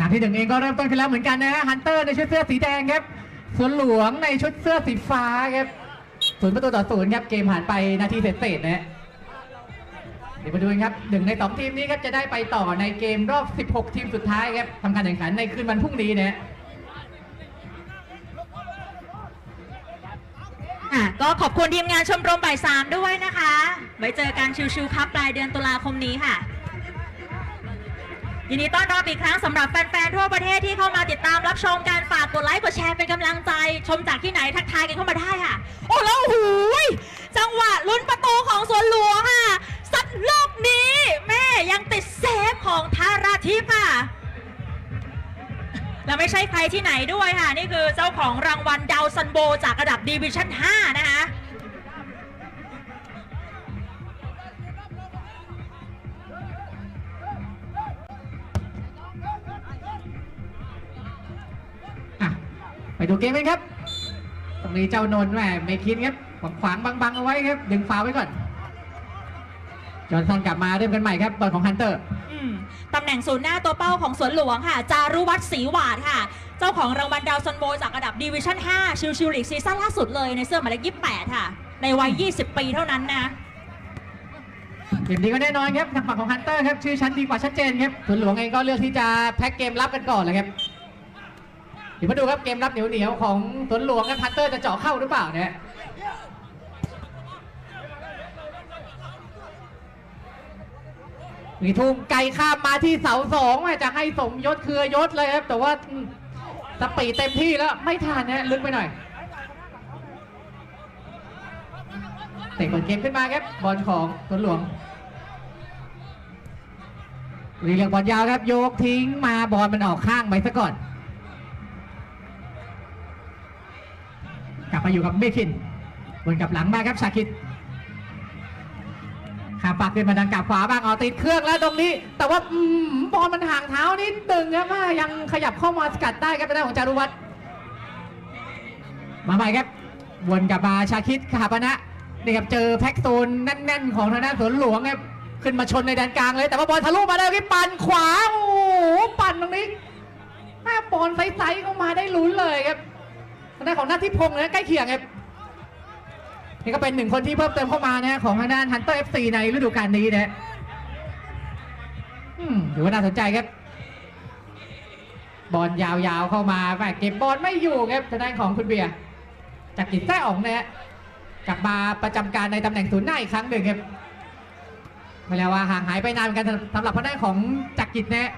นามที่หนึ่งเองก็เริ่มต้นขึ้นแล้วเหมือนกันนะฮะฮันเตอร์ในชุดเสื้อสีแดงครับส่วนหลวงในชุดเสื้อสีฟ้าครับศูนย์ประตูต่อศูนย์ครับเกมผ่านไปนาทีเศษๆนะฮะเดี๋ยวมาดูกันครับหนึ่งในสองทีมนี้ครับจะได้ไปต่อในเกมรอบ 16 ทีมสุดท้ายครับทำการแข่งขันในคืนวันพรุ่งนี้นะฮะ อะก็ขอบคุณทีมงานชมรมบ่ายสามด้วยนะคะ ไว้เจอกันชิวๆครับปลายเดือนตุลาคมนี้ค่ะ ยินดีต้อนรับอีกครั้งสำหรับแฟนๆทั่วประเทศที่เข้ามาติดตามรับชมการฝากกดไลค์กดแชร์เป็นกำลังใจ ชมจากที่ไหนทักทายกันเข้ามาได้ค่ะ โอ้แล้วโหูยจังหวะลุ้นประตูของสวนหลวงค่ะสัตว์โลกนี้ แม่ยังติดเซฟของทาราทิพย์ค่ะและไม่ใช่ใครที่ไหนด้วยค่ะ นี่คือเจ้าของรางวัลดาวซันโบจากระดับดีวิชั่น 5 นะคะ ไปดูเกมกันครับ ตรงนี้เจ้านนท์แหมไม่คิดครับขวางขวางๆบังๆเอาไว้ครับ ดึงฟาวล์ไว้ก่อน จอห์นสันกลับมาเริ่มกันใหม่ครับบอลของฮันเตอร์อืมตำแหน่งศูนย์หน้าตัวเป้าของสวนหลวงค่ะ จารุวัฒน์ศรีหวาดค่ะ เจ้าของรางวัลดาวซันโบจากระดับดีวิชั่น 5 ชิวชิวลีกซีซั่นล่าสุดเลยในเสื้อหมายเลข28 ค่ะ ในวัย 20 ปีเท่านั้นนะเกมนี้ก็แน่นอนครับทางฝั่งของฮันเตอร์ครับชื่อชั้นดีกว่าชัดเจนครับส่วนหลวงเองก็เลือกที่จะแพ็กเกมรับกันก่อนเลยครับ เดี๋ยวมาดูครับเกมรับเหนียวๆของสวนหลวงครับฮันเตอร์จะเจาะเข้าหรือเปล่าเนี่ยมีทุ่มไกลข้ามมาที่เสาสองจะให้สมยศเครือยศเลยครับ แต่ว่าสปีดเต็มที่แล้วไม่ทันนะลึกไปหน่อยเตะเปิดเกมขึ้นมาครับบอลของสวนหลวงรีเรียกบอลยาวครับ โยกทิ้งมาบอลมันออกข้างไปซะก่อน กลับมาอยู่กับเมคินบนกับหลังมาครับชาคิดขาปากขึ้นมาดังกับขวาบ้างเอาติดเครื่องแล้วตรงนี้ แต่ว่าอืมบอลมันห่างเท้านิดตึงครับยังขยับเข้ามาสกัดได้ครับเป็นหน้าของจารุวัฒน์มาใหม่ครับวนกลับมาชาคิดขาปนะนี่ครับเจอแพ็กโซนแน่น ๆ ของทางด้านสวนหลวงครับขึ้นมาชนในแดนกลางเลย แต่ว่าบอลทะลุมาได้ที่ปั่นขวาโอ้โหปั่นตรงนี้แม่บอลไซส์ๆเข้ามาได้ลุ้นเลยครับ ด้านของน้าที่พงษ์นะใกล้เคียงครับนี่ก็เป็นหนึ่งคนที่เพิ่มเติมเข้ามานะของทางด้านฮันเตอร์เอฟซีในฤดูกาลนี้นะอถือว่าน่าสนใจครับ บอลยาวๆเข้ามาแม่เก็บบอลไม่อยู่ครับทางด้านของคุณเบียร์จากกิจแท้ออกนะฮะกลับมาประจำการในตำแหน่งศูนย์หน้าอีกครั้งหนึ่งครับไม่แล้วว่าห่างหายไปนานเหมือนกันสำหรับพนักของจักรกิจนะ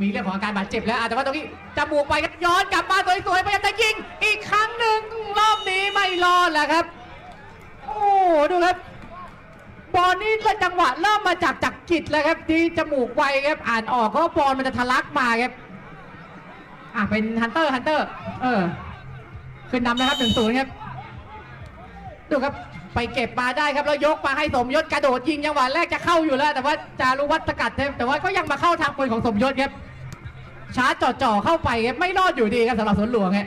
มีเรื่องของอาการบาดเจ็บแล้วแต่ว่าตรงนี้จมูกไปกับย้อนกลับมาสวยๆพยายามจะยิง อีกครั้งหนึ่งรอบนี้ไม่รอดแล้วครับ โอ้ดูครับบอลนี่จังหวะเริ่มมาจากจักรกิจแล้วครับที่จมูกไวครับอ่านออกเพราะบอลมันจะทะลักมาครับอะเป็นฮันเตอร์ฮันเตอร์ เออขึ้นนำนะครับหนึ่งศูนย์ครับ ดูครับไปเก็บมาได้ครับแล้วยกมาให้สมยศกระโดดยิงจังหวะแรกจะเข้าอยู่แล้ว แต่ว่าจารุวัฒน์สกัดครับแต่ว่าก็ยังมาเข้าทางปืนของสมยศครับ ชาร์จจ่อๆเข้าไปครับไม่รอดอยู่ดีครับสำหรับสวนหลวงครับ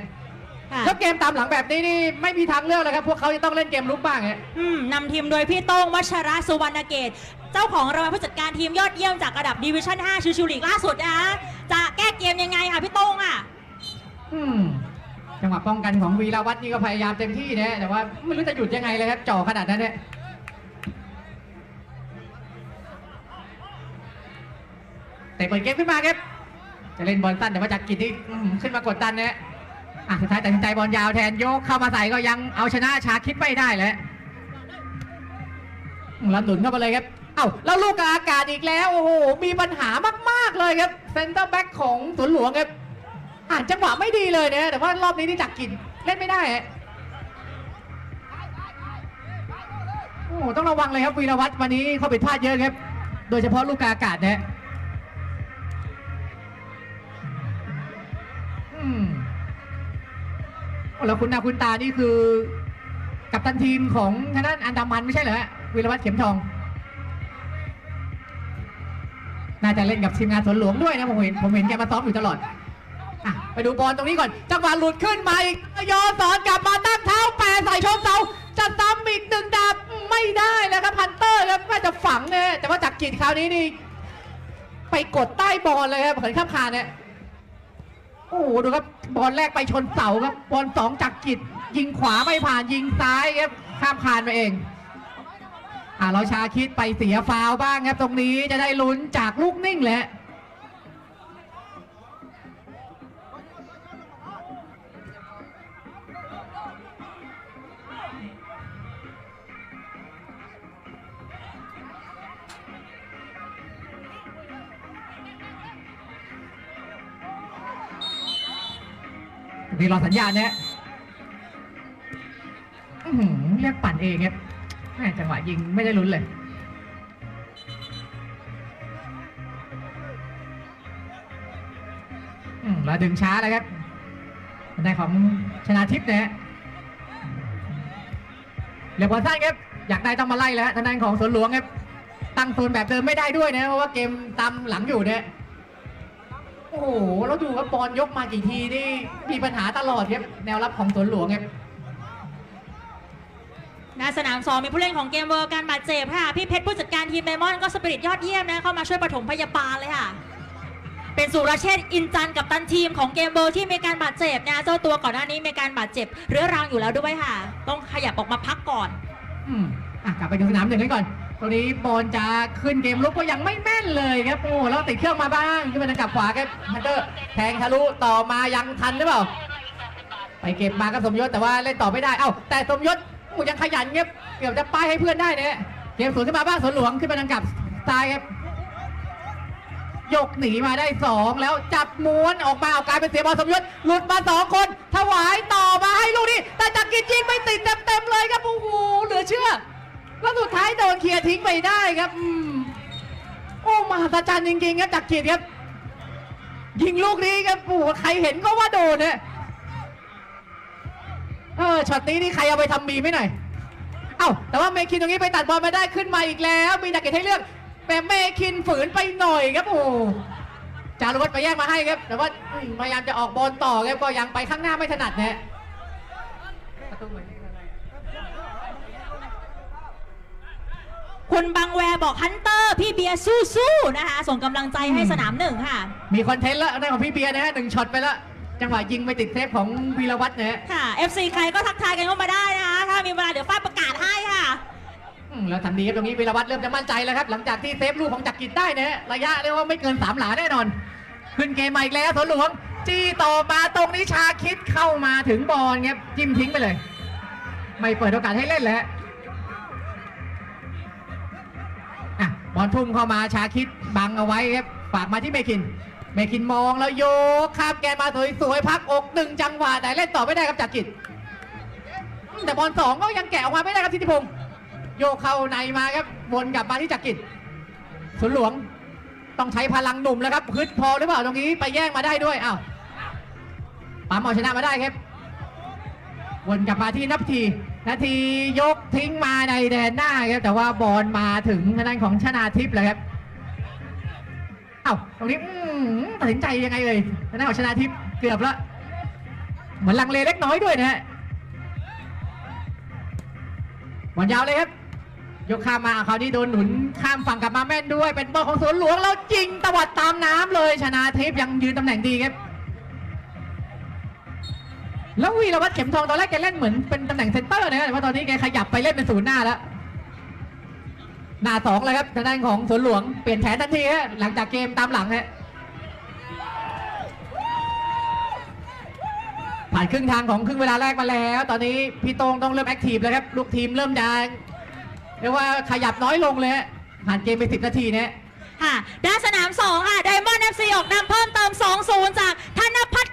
ค่ะแล้วเกมตามหลังแบบนี้นี่ไม่มีทางเลือกเลยครับ พวกเขาจะต้องเล่นเกมลุกบ้างฮะ อืมนำทีมโดยพี่โต้งวัชระสุวรรณเกต เจ้าของรางวัลผู้จัดการทีมยอดเยี่ยมจากระดับดีวิชั่น 5 ชิวชิวลีกล่าสุดนะคะจะแก้เกมยังไงค่ะพี่โต้งอะ อืมจังหวะป้องกันของวีรวัฒน์นี่ก็พยายามเต็มที่นะแต่ว่าไม่รู้จะหยุดยังไงเลยครับจ่อขนาดนั้นเนี่ยแต่เปิดเกมขึ้นมาครับ จะเล่นบอลสั้นแต่ว่าจากกิจนี่ขึ้นมากดดันนะอะสุดท้ายตัดสินใจบอลยาวแทนโยกเข้ามาใส่ก็ยังเอาชนะชาคิดไม่ได้เลยแล้วหนุนเข้าไปเลยครับ เอ้าแล้วลูกกาอากาศอีกแล้วโอ้โหมีปัญหามากๆเลยครับเซนเตอร์แบ็กของสวนหลวงครับอ่านจังหวะไม่ดีเลยนะแต่ว่ารอบนี้นี่จักกินเล่นไม่ได้โอ้โหต้องระวังเลยครับวีรวัตรวันนี้เขาผิดพลาดเยอะครับ โดยเฉพาะลูกกาอากาศเนะ แล้วคุณนาคุณตานี่คือ กับตันทีมของทางด้านอันดามันไม่ใช่เหรอฮะวีรวัตรเข็มทอง น่าจะเล่นกับทีมงานสวนหลวงด้วยนะผมเห็นผมเห็นแกมาซ้อมอยู่ตลอดอะไปดูบอลตรงนี้ก่อนจังหวะหลุดขึ้นมาอีกโยนสอนกลับมาตั้งเท้าแปะใส่ชมเสาจะซ้ำอีกหนึ่งดาบไม่ได้นะครับพันเตอร์ครับน่าจะฝังเนี่ยแต่ว่าจากกิจคราวนี้นี่ไปกดใต้บอลเลยครับเขินข้ามคานเนี่ย โอ้โหดูครับบอลแรกไปชนเสาครับบอลสองจากกิจยิงขวาไม่ผ่านยิงซ้ายครับข้ามคานไปเองอ่าเราชาคิดไปเสียฟาวบ้างครับตรงนี้จะได้ลุ้นจากลูกนิ่งแหละ นี่รอสัญญาณเนี่ยเรียกปั่นเองครับแม่จังหวะยิงไม่ได้ลุ้นเลยอืมแล้วดึงช้าเลยครับในของชนะทิพย์นะฮะเรียกว่าสั้นครับ อยากได้ต้องมาไล่แล้วทางด้านของสวนหลวงครับ ตั้งโซนแบบเดิมไม่ได้ด้วยนะ เพราะว่าเกมตามหลังอยู่เนี่ย โอ้โหแล้วดูว่าบอลยกมากี่ทีนี่มีปัญหาตลอดครับแนวรับของสวนหลวงครับหน้าสนามสองมีผู้เล่นของเกมเวอร์การบาดเจ็บค่ะ พี่เพชรผู้จัดการทีมเบมอนก็สปิริตยอดเยี่ยมนะเข้ามาช่วยปฐมพยาบาลเลยค่ะ เป็นสุรเชษฐ์อินจันทร์กับตันทีมของเกมเวอร์ที่มีการบาดเจ็บนะเจ้าตัวก่อนหน้านี้มีการบาดเจ็บเรื้อรังอยู่แล้วด้วยค่ะ ต้องขยับออกมาพักก่อน อืมอะกลับไปดูสนามหนึ่งกันก่อน ตรงนี้บอลจะขึ้นเกมลุกก็ยังไม่แม่นเลยครับ โอ้แล้วติดเครื่องมาบ้างขึ้นไปทางกลับขวาครับฮันเตอร์แทงทะลุต่อมายังทันหรือเปล่า ไปเก็บมากับสมยศแต่ว่าเล่นต่อไม่ได้ เอ้าแต่สมยศโอ้ยังขยันเงียบเกือบจะป้ายให้เพื่อนได้เนี่ยเกมสวนขึ้นมาบ้างสวนหลวงขึ้นไปทางกลับซ้ายครับยกหนีมาได้สองแล้วจับม้วนออกมาเอากลายเป็นเสียบอลสมยศหลุดมาสองคน ถวายต่อมาให้ลูกนี้แต่จักรินยิงไม่ติดเต็มๆเลยครับโอ้โหเหลือเชื่อ แล้วสุดท้ายโดนเคลียร์ทิ้งไปได้ครับอืมโอ้มหัศจรรย์จริงๆครับจักริครับ ยิงลูกนี้ครับโอ้โหใครเห็นก็ว่าโดนเนี่ยเออช็อตนี้นี่ใครเอาไปทำมีไม่หน่อยเอ้าแต่ว่าเมคินตรงนี้ไปตัดบอลมาได้ขึ้นมาอีกแล้ว มีจักริให้เลือกแต่เมคินฝืนไปหน่อยครับโอ้โหจารุวัฒน์ไปแย่งมาให้ครับ แต่ว่าพยายามจะออกบอลต่อครับก็ยังไปข้างหน้าไม่ถนัดเนะฮะประตูเหมือน คุณบังแวร์บอกฮันเตอร์ พี่เบียร์สู้ๆนะคะ ส่งกำลังใจให้สนามหนึ่งค่ะ มีคอนเทนต์แล้วได้ของพี่เบียร์นะฮะหนึ่งช็อตไปแล้วจังหวะยิงไปติดเซฟของวีรวัตรนะฮะค่ะ FC ใครก็ทักทายกันเข้ามาได้นะคะ ถ้ามีเวลาเดี๋ยวฝ้ายประกาศให้ค่ะอืมแล้วทำดีครับตรงนี้วีรวัตรเริ่มจะมั่นใจแล้วครับ หลังจากที่เซฟลูกของจักรกิจได้นะฮะระยะเรียกว่าไม่เกินสามหลาแน่นอน ขึ้นเกมมาอีกแล้วสวนหลวง จี้ต่อมาตรงนี้ชาคิดเข้ามาถึงบอลครับจิ้มทิ้งไปเลย ไม่เปิดโอกาสให้เล่นเลย บอลทุ่มเข้ามาชาคิดบังเอาไว้ครับฝากมาที่เมคิน เมคินมองแล้วโยกข้ามแกนมาสวยๆพักอกหนึ่งจังหวะแต่เล่นต่อไม่ได้ครับจักรกิจแต่บอลสองก็ยังแกะออกมาไม่ได้ครับทิติพงศ์โยกเข้าในมาครับวนกลับมาที่จักรกิจสวนหลวงต้องใช้พลังหนุ่มแล้วครับพึดพอหรือเปล่าตรงนี้ไปแย่งมาได้ด้วยอ้าวปั๊มเอาชนะมาได้ครับวนกลับมาที่นับที นาทียกทิ้งมาในแดนหน้าครับแต่ว่าบอลมาถึงทางด้านของชนาทิพย์เลยครับเอ้าตรงนี้ตัดสินใจยังไงเลยทางด้านของชนาทิพย์เกือบละเหมือนลังเลเล็กน้อยด้วยนะฮะบอลยาวเลยครับ ยกข้ามมาคราวนี้โดนหนุนข้ามฝั่งกลับมาแม่นด้วย เป็นบอลของสวนหลวงแล้วยิงตวัดตามน้ำเลยชนาทิพย์ยังยืนตำแหน่งดีครับ แล้ววีรวัตรเข็มทองตอนแรกแกเล่นเหมือนเป็นตำแหน่งเซนเตอร์นะแต่ว่าตอนนี้แกขยับไปเล่นเป็นศูนย์หน้าแล้ว หน้าสองเลยครับทางด้านของสวนหลวงเปลี่ยนแผนทันทีฮะหลังจากเกมตามหลังฮะผ่านครึ่งทางของครึ่งเวลาแรกมาแล้ว ตอนนี้พี่โตงต้องเริ่มแอคทีฟแล้วครับลูกทีมเริ่มจะเรียกว่าขยับน้อยลงเลยฮะผ่านเกมไปสิบนาทีเนี่ยค่ะด้านสนาม2ค่ะไดมอนด์เอฟซีออกนำเพิ่มเติม 2-0 จากธนพัฒน์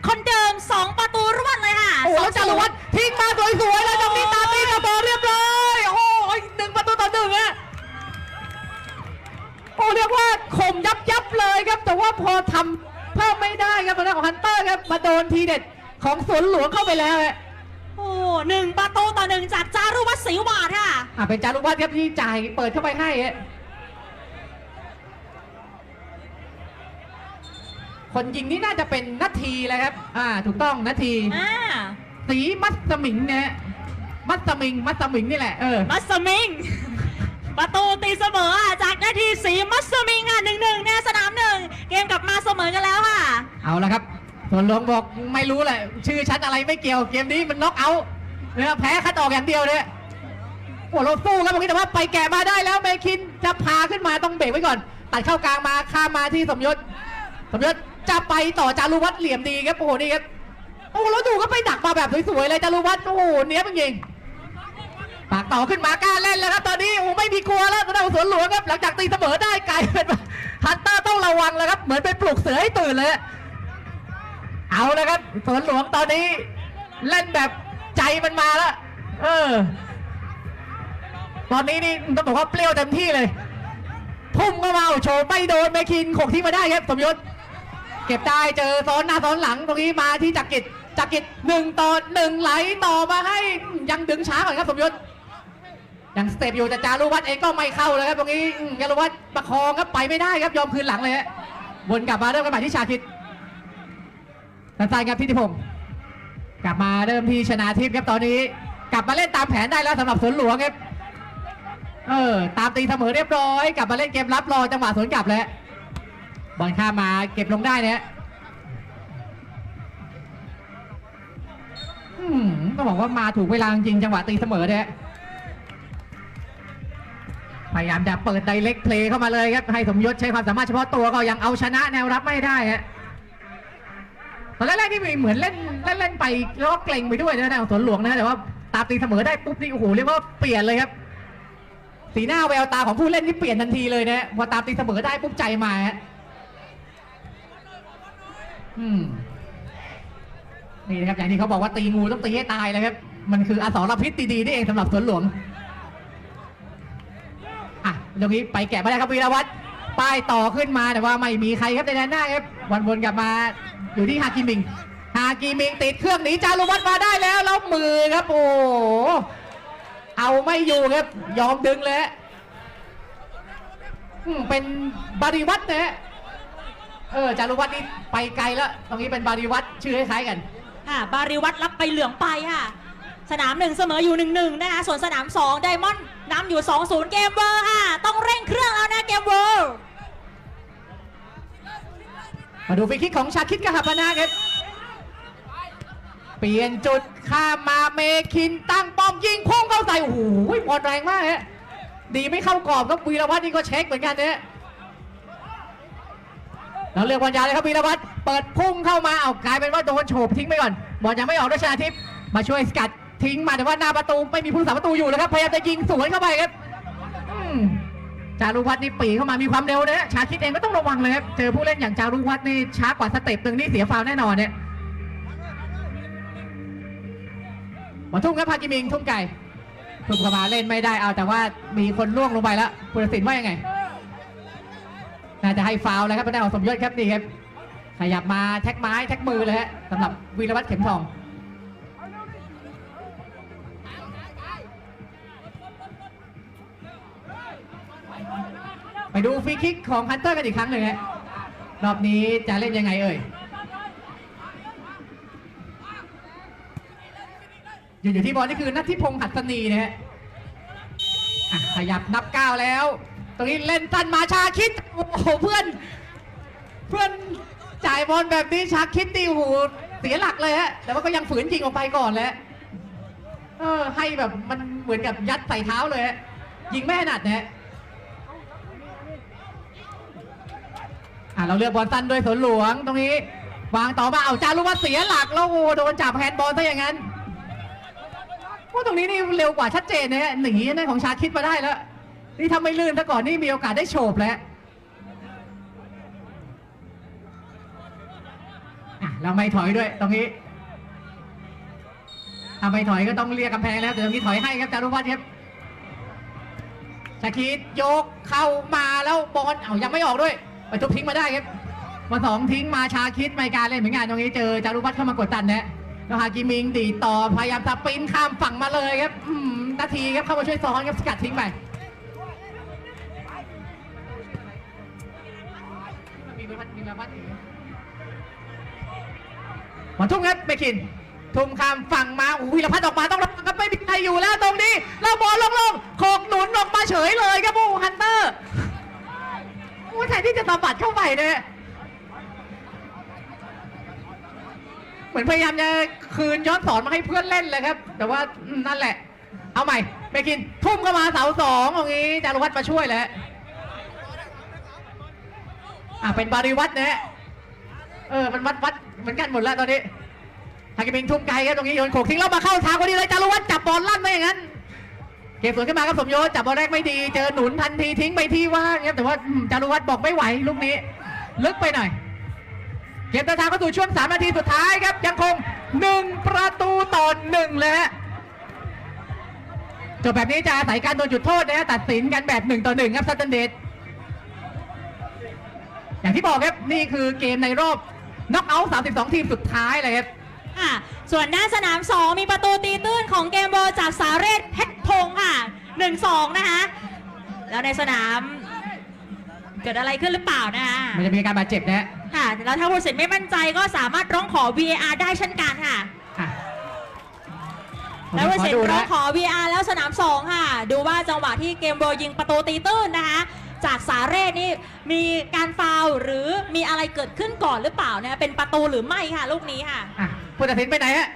คนเดิม 2 ประตูรวดเลยค่ะโอ้โหแล้วจารวัตรทิ้งมาสวยๆเลยตรงนี้ตามตีกระบอกเรียบร้อยโอ้โหหนึ่งประตูต่อหนึ่งอะโอ้เรียกว่าข่มยับยับๆเลยครับ แต่ว่าพอทำเพิ่มไม่ได้ครับทางด้านของฮันเตอร์ครับมาโดนทีเด็ดของสวนหลวงเข้าไปแล้วฮะโอ้หนึ่งประตูต่อหนึ่งจากจารุวัฒน์ศรีวาดค่ะอะเป็นจารุวัฒน์ครับที่จ่ายเปิดเข้าไปให้ฮะ คนยิงนี่น่าจะเป็นนาทีเลยครับ อ่า ถูกต้องนาที อ่าสีมัสมิงนะฮะมัสมิง มัสมิงนี่แหละ เออ มัสมิง ประตูตีเสมออะจากนาทีสีมัสมิงอะหนึ่งหนึ่งเนี่ยสนามหนึ่งเกมกลับมาเสมอกันแล้วค่ะ เอาละครับส่วนหลวงบอกไม่รู้แหละ ชื่อชั้นอะไรไม่เกี่ยว เกมนี้มันน็อกเอาท์นะครับแพ้คัดออกอย่างเดียวเนี่ยโอ้เราสู้ครับเมื่อกี้แต่ว่าไปแกะมาได้แล้วเมคินจะพาขึ้นมาต้องเบรกไว้ก่อน ตัดเข้ากลางมาข้ามมาที่สมยศ สมยศ จะไปต่อจารุวัฒน์เหลี่ยมดีครับโอ้โหนี่ครับโอ้แล้วดูก็ไปดักมาแบบสวยๆเลยจารุวัฒน์โอ้โหเนี้ยจริงปากต่อขึ้นมากล้าเล่นแล้วครับตอนนี้โอ้ไม่มีกลัวแล้วนนี้สวนหลวงครับหลังจากตีเสมอได้ไกลเป็นฮันเตอร์ต้องระวังแล้วครับเหมือนเป็นปลุกเสือให้ตื่นเลย เอาแล้วครับสวนหลวงตอนนี้ เล่นแบบใจมันมาแล้วเออ ตอนนี้นี่ต้องบอกว่าเปรี้ยวเต็มที่เลย พุ่มเข้ามาโชว์ไม่โดนเมคินขกที่มาได้ครับสมยศ เก็บได้เจอซ้อนหน้าซ้อนหลังตรงนี้มาที่จักริดจักริดหนึ่งต่อหนึ่งไหลต่อมาให้ยังดึงช้าก่อนครับสมยศยังสเต็ปอยู่แต่จารุวัฒน์เองก็ไม่เข้าเลยครับตรงนี้จารุวัฒน์ประคองครับไปไม่ได้ครับยอมคืนหลังเลยฮะวนกลับมาเริ่มกันใหม่ที่ชาคิดสันๆครับทิติพงศ์กลับมาเริ่มที่ชนาทิพย์ครับตอนนี้ กลับมาเล่นตามแผนได้แล้วสำหรับสวนหลวงครับเออตามตีเสมอเรียบร้อย กลับมาเล่นเกมรับรอจังหวะสวนกลับแล้ว บอลข้ามาเก็บลงได้เนี่ยต้องบอกว่ามาถูกเวลาจริงจังหวะตีเสมอเนี่ยพยายามจะเปิดไดเล็กเพลย์เข้ามาเลยครับให้สมยศใช้ความสามารถเฉพาะตัวก็ยังเอาชนะแนวรับไม่ได้ฮะตอนแรกๆนี่เหมือนเล่นเล่นเล่นไปแล้วก็เกรงไปด้วยนะทางสวนหลวงนะแต่ว่าตามตีเสมอได้ปุ๊บนี่โอ้โหเรียกว่าเปลี่ยนเลยครับ สีหน้าแววตาของผู้เล่นนี่เปลี่ยนทันทีเลยนะพอตามตีเสมอได้ปุ๊บใจมาฮะ อืมนี่นะครับอย่างที่เขาบอกว่าตีงูต้องตีให้ตายเลยครับ มันคืออสรพิษดีๆนี่เองสำหรับสวนหลวงอะตรงนี้ไปแกะมาได้ครับวีรวัตรป้ายต่อขึ้นมาแต่ว่าไม่มีใครครับในแดนหน้าครับวันวนกลับมาอยู่ที่ฮากิมิงฮากิมิงติดเครื่องหนีจารุวัตรมาได้แล้วแล้วมือครับโอ้เอาไม่อยู่ครับ ยอมดึงเลยเป็นบาริวัตรนะฮะ เออจารุวัฒน์นี่ไปไกลแล้ว ตรงนี้เป็นบาริวัตรชื่อคล้ายๆกัน ค่ะบาริวัตรรับไปเหลืองไปค่ะ สนามหนึ่งเสมออยู่หนึ่งหนึ่งนะคะ ส่วนสนามสองไดมอนด์นำอยู่2อศูนย์เกมเวอร์ค่ะ ต้องเร่งเครื่องแล้วนะเกมเวอร์มาดูฟรีคิกของชาคิดกะหับพนะครับ เปลี่ยนจุดข้ามมาเมคินตั้งป้อมยิงพุ่งเข้าใส่โอ้โหบอลแรงมากฮะดีไม่เข้ากรอบครับวีรวัตรนี่ก็เช็คเหมือนกันเนี่ย แล้วเลือกบอลยาวเลยครับวีรวัตรเปิดพุ่งเข้ามาเอากลายเป็นว่าโดนโฉบทิ้งไปก่อนบอลยังไม่ออกด้วยชนาทิพย์มาช่วยสกัดทิ้งมาแต่ว่าหน้าประตูไม่มีผู้สาประตูอยู่แล้วครับพยายามจะยิงสวนเข้าไปครับจารุวัฒน์นี่ปีเข้ามามีความเร็วนะฮะชาคิดเองก็ต้องระวังเลยครับเจอผู้เล่นอย่างจารุวัฒน์นี่ช้ากว่าสเต็ปหนึ่งนี่เสียฟาวแน่นอนเนี่ยมาทุ่มครับพากิมิงทุ่มไก่ทุ่มเข้ามาเล่นไม่ได้เอาแต่ว่ามีคนล่วงลงไปแล้วผู้ตัดสินว่ายังไง น่าจะให้ฟาวแล้วครับเป็นหน้าของสมยศครับนี่ครับ ขยับมาแท็กไม้แท็กมือเลยฮะสำหรับวีรวัตรเข็มทองไปดูฟรีคิกของฮันเตอร์กันอีกครั้งหนึ่งฮะรอบนี้จะเล่นยังไงเอ่ยอยู่อยู่ที่บอลนี่คือนัททิพงศ์หัสนีนะฮะอะขยับนับก้าวแล้ว ตรงนี้เล่นตันมาชาคิดโอ้โหเพื่อน เพื่อนจ่ายบอลแบบนี้ชาคิดตีโอ้โหเสียหลักเลยฮะแต่ว่าก็ยังฝืนยิงออกไปก่อนแล้วเออให้แบบมันเหมือนกับยัดใส่เท้าเลยฮะยิงไม่ถนัดนะฮะอะเราเลือกบอลสั้นด้วยสวนหลวงตรงนี้ วางต่อมาเอาจารุวัฒน์เสียหลักแล้วโอ้โหโดนจับแฮนด์บอลซะอย่างนั้นว่าตรงนี้นี่เร็วกว่าชัดเจนนะฮะหนีนะของชาคิดมาได้แล้ว นี่ทำไม่ลื่นซะก่อนนี่มีโอกาสได้โฉบแล้วเราไม่ถอยด้วยตรงนี้ถ้าไม่ถอยก็ต้องเรียกกำแพงแล้วแต่ตรงนี้ถอยให้ครับจารุวัฒน์ครับชาคิดยกเข้ามาแล้วบอลเอายังไม่ออกด้วยไปทุบทิ้งมาได้ครับมาสองทิ้งมาชาคิดไม่การเล่นเหมือนกันตรงนี้เจอจารุวัฒน์เข้ามากดตันนะแล้วฮากิมิงดีต่อพยายามสปรินข้ามฝั่งมาเลยครับนาทีครับเข้ามาช่วยซ้อนครับสกัดทิ้งไป วัฒน์มีวัฒน์อีกมาทุ่มครับเบคิน ทุ่มข้ามฝั่งมาโอ้โหวีรพัฒน์ออกมาต้องรับครับไม่มีใครอยู่แล้วตรงนี้แล้วบอลลงๆโขกหนุนออกมาเฉยเลยครับโอ้โหฮันเตอร์โอ้แทนที่จะสะบัดเข้าไปเนี่ยเหมือนพยายามจะคืนย้อนสอนมาให้เพื่อนเล่นเลยครับ แต่ว่านั่นแหละ เอาใหม่ไปกิน ทุ่มเข้ามาเสาสองตรงนี้จารุวัฒน์มาช่วยแล้ว อะเป็นบาริวัตรนะฮะเออมันวัดวัดเหมือนกันหมดแล้วตอนนี้ฮากิมิงทุ่มไกลครับตรงนี้โยนโขกทิ้งแล้วมาเข้าทางพอดีเลยจารุวัฒน์จับบอลลั่นไปอย่างนั้นเก็บสวนขึ้นมาครับสมโยจับบอลแรกไม่ดี เจอหนุนทันทีทิ้งไปที่ว่างครับแต่ว่าจารุวัฒน์บอกไม่ไหวลูกนี้ลึกไปหน่อยเกมเดินทางเข้าสู่ช่วง 3 นาทีสุดท้ายครับ ยังคง 1 ประตูต่อหนึ่งเลยฮะจบแบบนี้จะอาศัยการโดนจุดโทษนะฮะตัดสินกันแบบ 1 ต่อ1ครับซัตเทนเดต อย่างที่บอกครับนี่คือเกมในรอบน็อกเอาท์32 ทีมสุดท้ายเลยครับค่ะส่วนด้านสนาม 2 มีประตูตีตื้นของเกมโบจากสาเรศเพชรพงศ์ค่ะ 1-2 นะคะ แล้วในสนาม เกิดอะไรขึ้นหรือเปล่านะคะมันจะมีการบาดเจ็บนะฮะค่ะ แล้วถ้าผู้ตัดสินไม่มั่นใจก็สามารถร้องขอ VAR ได้เช่นกันค่ะอะ แล้วผู้ตัดสินขอดูร้อนะงขอ VAR แล้วสนาม 2 ค่ะ ดูว่าจังหวะที่เกมโบยิงประตูตีตื้นนะคะ จากสาเรศนี่มีการฟาวล์หรือมีอะไรเกิดขึ้นก่อนหรือเปล่านะคะเป็นประตูหรือไม่ค่ะ ลูกนี้ค่ะ อะผู้ตัดสินไปไหนฮะ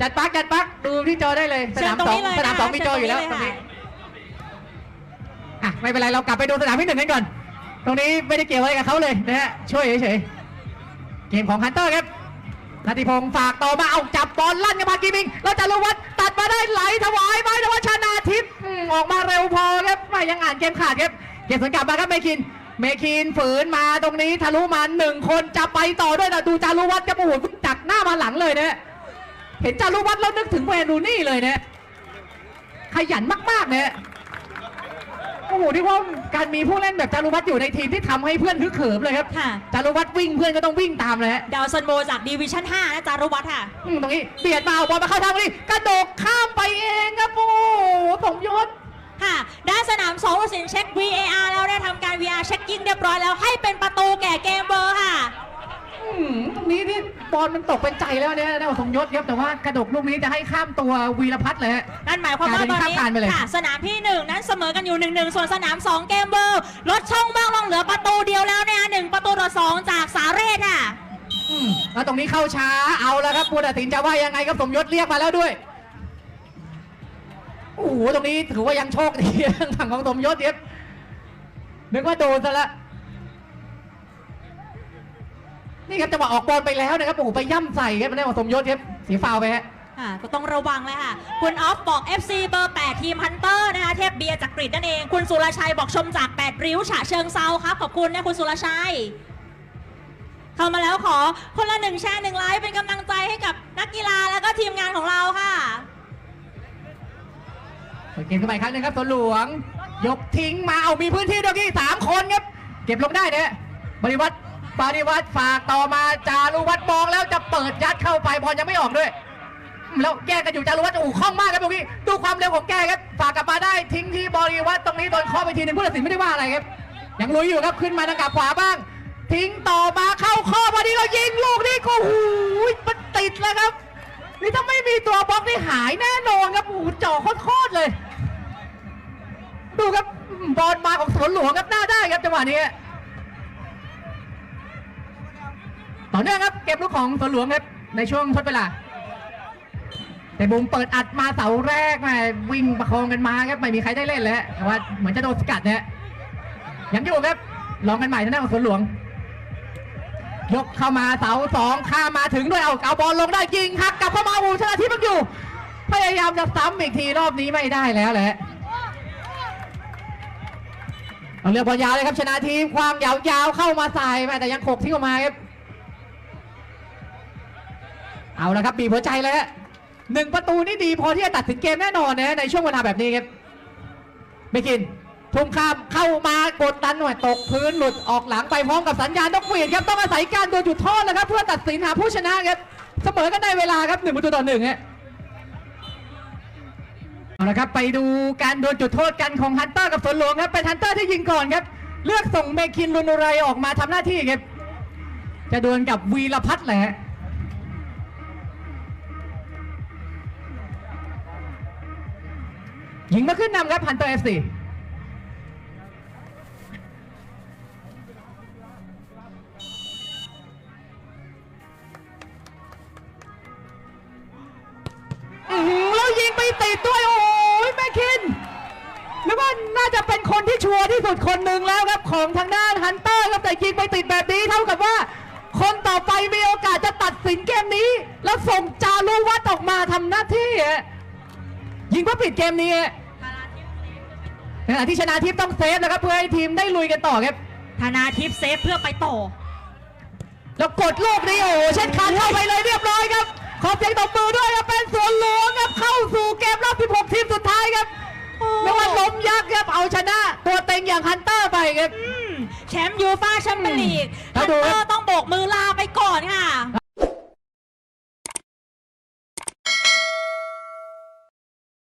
จัดปักจัดปักดูที่จอได้เลยสเชิญนามตรงสองนี้เลยสนามสองนะคะมีจออยู่แล้วเชิตญรงตรงนี้นี้เลยอะไม่เป็นไรเรากลับไปดูสนามที่หนึ่งกันก่อน ตรงนี้ไม่ได้เกี่ยวอะไรกับเขาเลยนะฮะช่วยเฉยๆเกมของฮันเตอร์ครับนาติพงศ์ฝากต่อมาเอาจับบอลลั่นกับมากีมิงแล้วจารุวัฒน์ตัดมาได้ไหลถวายไปแต่ว่าชนาทิพย์อืมออกมาเร็วพอครับไม่ยังอ่านเกมขาดครับ เกมสวนกลับมาครับเมคิน เมคินฝืนมาตรงนี้ทะลุมาหนึ่งคนจะไปต่อด้วยแต่ดูจารุวัฒน์จะโอ้โหจากหน้ามาหลังเลยนะเห็นจารุวัฒน์แล้วนึกถึงเวนูนี่เลยเนี่ยขยันมากๆเนี่ยโอ้โหที่ว่าการมีผู้เล่นแบบจารุวัฒน์อยู่ในทีมที่ทำให้เพื่อนฮึกเหิมเลยครับค่ะจารุวัฒน์วิ่งเพื่อนก็ต้องวิ่งตามเลยฮะดาวซันโบจากดีวิชั่น5นะจารุวัฒน์ค่ะอืมตรงนี้เบียดมาเอาบอลมาเข้าทางนี้กระโดดข้ามไปเองครับโอ้โหสมยศ ค่ะ ด้านสนาม2ผู้ตัดสินเช็ค VAR แล้วได้ทำการ VR เช็คกิ้งเรียบร้อยแล้วให้เป็นประตูแก่เกมเบอร์ค่ะ อืมตรงนี้นี่บอลมันตกเป็นใจแล้วเนี่ยนะสมยศครับแต่ว่ากระโดดลูกนี้จะให้ข้ามตัววีรพัฒน์เลยฮะ นั่นหมายความว่าตอนกลายเป็นนี้ข้ามการไปเลย ค่ะสนามที่ 1 นั้นเสมอกันอยู่1-1ส่วนสนาม 2 เกมเบอร์ลดช่องว่างลงเหลือประตูเดียวแล้วเนี่ยหนึ่งประตูต่อ2จากสาเรศค่ะ อืมแล้วตรงนี้เข้าช้าเอาแล้วครับผู้ตัดสินจะว่ายังไงครับสมยศเรียกมาแล้วด้วย โอ้โหตรงนี้ถือว่ายังโชคดีฝั่งของสมยศครับนึกว่าโดนซะละนี่ครับจังหวะออกบอลไปแล้วนะครับโอ้โหไปย่ำใส่ครับในของสมยศครับสียฟาวไปฮะค่ะก็ต้องระวังเลยค่ะ คุณออฟบอก FC เบอร์ 8 ทีมฮันเตอร์นะคะเทพเบียร์จากกรีฑนั่นเอง คุณสุรชัยบอกชมจาก 8 ริ้วฉะเชิงเซาครับ ขอบคุณนะคุณสุรชัย เข้ามาแล้วขอคนละหนึ่งแชร์หนึ่งไลค์เป็นกำลังใจให้กับนักกีฬาแล้วก็ทีมงานของเราค่ะ เปิดเกมขึ้นมาอีกครั้งหนึงครับสวนหลวง ยกทิ้งมาเอามีพื้นที่ด้วยกี่สามคนครับ เก็บลงได้เนี่ยบริวัตรบริวัตรฝากต่อมาจารุวัตรมองแล้วจะเปิดยัดเข้าไปบอลยังไม่ออกด้วย แล้วแก้กันอยู่จารุวัฒน์โอ้โหคล่องมากครับตรงนี้ดูความเร็วของแกครับฝากกลับมาได้ทิ้งที่บริวัตรตรงนี้โดนเคาะไปทีหนึงผู้ตัดสินไม่ได้ว่าอะไรครับยังลุยอยู่ครับขึ้นมาทางกลับขวาบ้าง ทิ้งต่อมาเข้าข้อพอดีเรายิงลูกนี้ก็โอ้โหมันติดแล้วครับ นี่ถ้าไม่มีตัวบล็อกนี่หายแน่นอนครับโอ้โหจ่อโคตรๆเลย ดูครับบอลมาของสวนหลวงครับหน้าได้ครับจังหวะนี้ต่อเนื่องครับเกมลุกของสวนหลวงครับในช่วงทดเวลาแต่บุมเปิดอัดมาเสาแรกแม่วิ่งประคองกันมาครับไม่มีใครได้เล่นเลยฮะแต่ว่าเหมือนจะโดนสกัดเนะฮะยังอยู่ครับลองกันใหม่ทางด้านของสวนหลวง ยกเข้ามาเสาสองข้ามาถึงด้วยเอาเอาบอลลงได้ยิงหักกลับเข้ามาอูชนะทิพย์ยังอยู่พยายามจะซ้ำอีกทีรอบนี้ไม่ได้แล้วแหละ เอาเรือบอลยาวเลยครับชนะทีมความยาวๆเข้ามาใส่แม่แต่ยังโขกทิ้งออกมาครับเอาละครับบีบหัวใจเลยฮะหนึ่งประตูนี่ดีพอที่จะตัดสินเกมแน่นอนนะในช่วงเวลาแบบนี้ครับไม่กินทุ่มข้ามเข้ามากดดันหน่อยตกพื้นหลุดออกหลังไปพร้อมกับสัญญาณนกหวีดครับต้องอาศัยการโดนจุดโทษแล้วครับเพื่อตัดสินหาผู้ชนะครับเสมอกันในเวลาครับหนึ่งประตูต่อหนึ่งฮะ เอาละครับไปดูการโดนจุดโทษกันของฮันเตอร์กับฝนหลวงครับเป็นฮันเตอร์ที่ยิงก่อนครับ เลือกส่งเมคินลุนุไรออกมาทำหน้าที่ครับจะโดนกับวีรพัฒน์แหละ ยิงมาขึ้นนำครับฮันเตอร์เอฟซี คนหนึ่งแล้วครับของทางด้านฮันเตอร์ครับแต่ยิงไปติดแบบนี้เท่ากับว่า คนต่อไปมีโอกาสจะตัดสินเกมนี้ แล้วส่งจารุวัฒน์ออกมาทำหน้าที่ฮะยิงเพื่อปิดเกมนี้ฮะในขณะที่ชนะทิพย์ต้องเซฟนะครับเพื่อให้ทีมได้ลุยกันต่อครับธนาทิพย์เซฟเพื่อไปต่อ แล้วกดลูกนี้โอ้โหเช่นขาดเข้าไปเลยเรียบร้อยครับ ขอเสียงตบมือด้วยครับเป็นสวนหลวงครับเข้าสู่เกมรอบ 16 ทีมสุดท้ายครับโอ้ ไม่ว่าล้มยักษ์ครับเอาชนะ ตัวเต็งอย่างฮันเตอร์ไปครับ อืมแชมป์ยูฟ่าแชมเปี้ยนลีกครัฮับนดูเตคอรับร์ต้องโบกมือลาไปก่อนค่ะ